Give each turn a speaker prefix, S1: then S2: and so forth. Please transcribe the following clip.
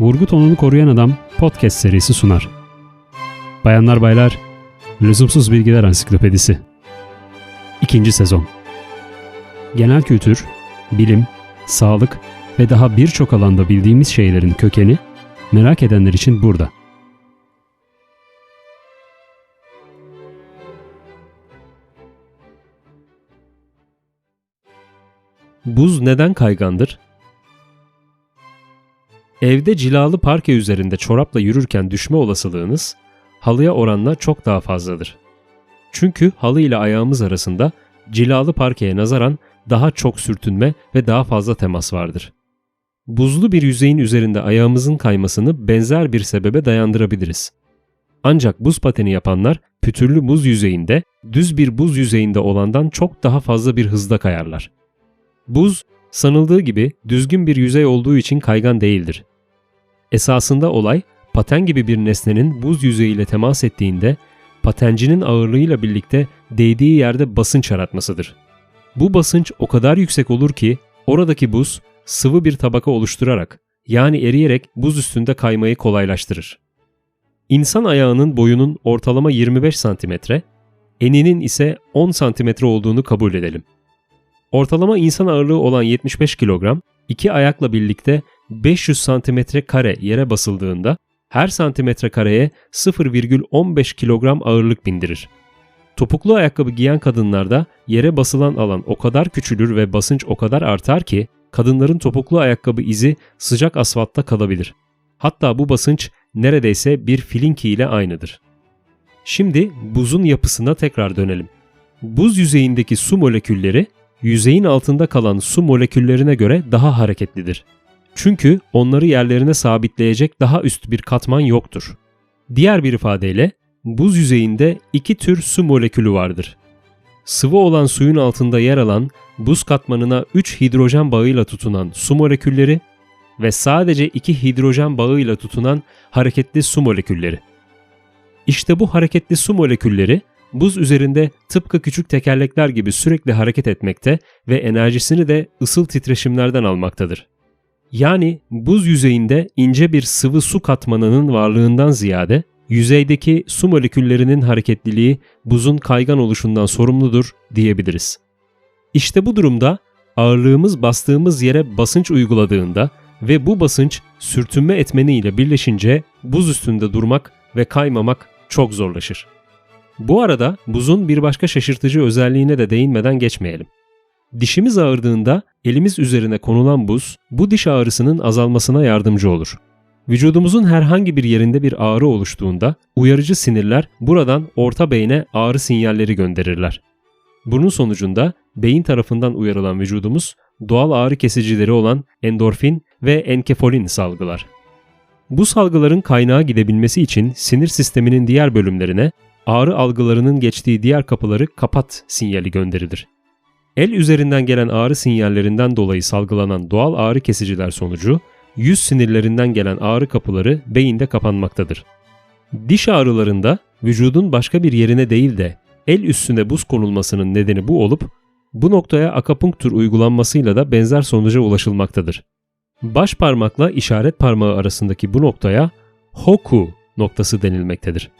S1: Vurgu tonunu koruyan adam podcast serisi sunar. Bayanlar baylar, Lüzumsuz Bilgiler Ansiklopedisi. İkinci sezon. Genel kültür, bilim, sağlık ve daha birçok alanda bildiğimiz şeylerin kökeni merak edenler için burada.
S2: Buz neden kaygandır? Evde cilalı parke üzerinde çorapla yürürken düşme olasılığınız halıya oranla çok daha fazladır. Çünkü halı ile ayağımız arasında cilalı parkeye nazaran daha çok sürtünme ve daha fazla temas vardır. Buzlu bir yüzeyin üzerinde ayağımızın kaymasını benzer bir sebebe dayandırabiliriz. Ancak buz pateni yapanlar pütürlü buz yüzeyinde düz bir buz yüzeyinde olandan çok daha fazla bir hızda kayarlar. Buz, sanıldığı gibi düzgün bir yüzey olduğu için kaygan değildir. Esasında olay, paten gibi bir nesnenin buz yüzeyiyle temas ettiğinde patencinin ağırlığıyla birlikte değdiği yerde basınç yaratmasıdır. Bu basınç o kadar yüksek olur ki oradaki buz sıvı bir tabaka oluşturarak yani eriyerek buz üstünde kaymayı kolaylaştırır. İnsan ayağının boyunun ortalama 25 cm, eninin ise 10 cm olduğunu kabul edelim. Ortalama insan ağırlığı olan 75 kilogram, iki ayakla birlikte 500 santimetre kare yere basıldığında her santimetre kareye 0,15 kilogram ağırlık bindirir. Topuklu ayakkabı giyen kadınlarda yere basılan alan o kadar küçülür ve basınç o kadar artar ki kadınların topuklu ayakkabı izi sıcak asfaltta kalabilir. Hatta bu basınç neredeyse bir filinki ile aynıdır. Şimdi buzun yapısına tekrar dönelim. Buz yüzeyindeki su molekülleri yüzeyin altında kalan su moleküllerine göre daha hareketlidir. Çünkü onları yerlerine sabitleyecek daha üst bir katman yoktur. Diğer bir ifadeyle buz yüzeyinde iki tür su molekülü vardır. Sıvı olan suyun altında yer alan buz katmanına 3 hidrojen bağıyla tutunan su molekülleri ve sadece 2 hidrojen bağıyla tutunan hareketli su molekülleri. İşte bu hareketli su molekülleri buz üzerinde tıpkı küçük tekerlekler gibi sürekli hareket etmekte ve enerjisini de ısıl titreşimlerden almaktadır. Yani buz yüzeyinde ince bir sıvı su katmanının varlığından ziyade yüzeydeki su moleküllerinin hareketliliği buzun kaygan oluşundan sorumludur diyebiliriz. İşte bu durumda ağırlığımız bastığımız yere basınç uyguladığında ve bu basınç sürtünme etmeni ile birleşince buz üstünde durmak ve kaymamak çok zorlaşır. Bu arada buzun bir başka şaşırtıcı özelliğine de değinmeden geçmeyelim. Dişimiz ağrıdığında elimiz üzerine konulan buz bu diş ağrısının azalmasına yardımcı olur. Vücudumuzun herhangi bir yerinde bir ağrı oluştuğunda uyarıcı sinirler buradan orta beyne ağrı sinyalleri gönderirler. Bunun sonucunda beyin tarafından uyarılan vücudumuz doğal ağrı kesicileri olan endorfin ve enkefolin salgılar. Bu salgıların kaynağa gidebilmesi için sinir sisteminin diğer bölümlerine ağrı algılarının geçtiği diğer kapıları kapat sinyali gönderilir. El üzerinden gelen ağrı sinyallerinden dolayı salgılanan doğal ağrı kesiciler sonucu yüz sinirlerinden gelen ağrı kapıları beyinde kapanmaktadır. Diş ağrılarında vücudun başka bir yerine değil de el üstüne buz konulmasının nedeni bu olup bu noktaya akapunktur uygulanmasıyla da benzer sonuca ulaşılmaktadır. Baş parmakla işaret parmağı arasındaki bu noktaya hoku noktası denilmektedir.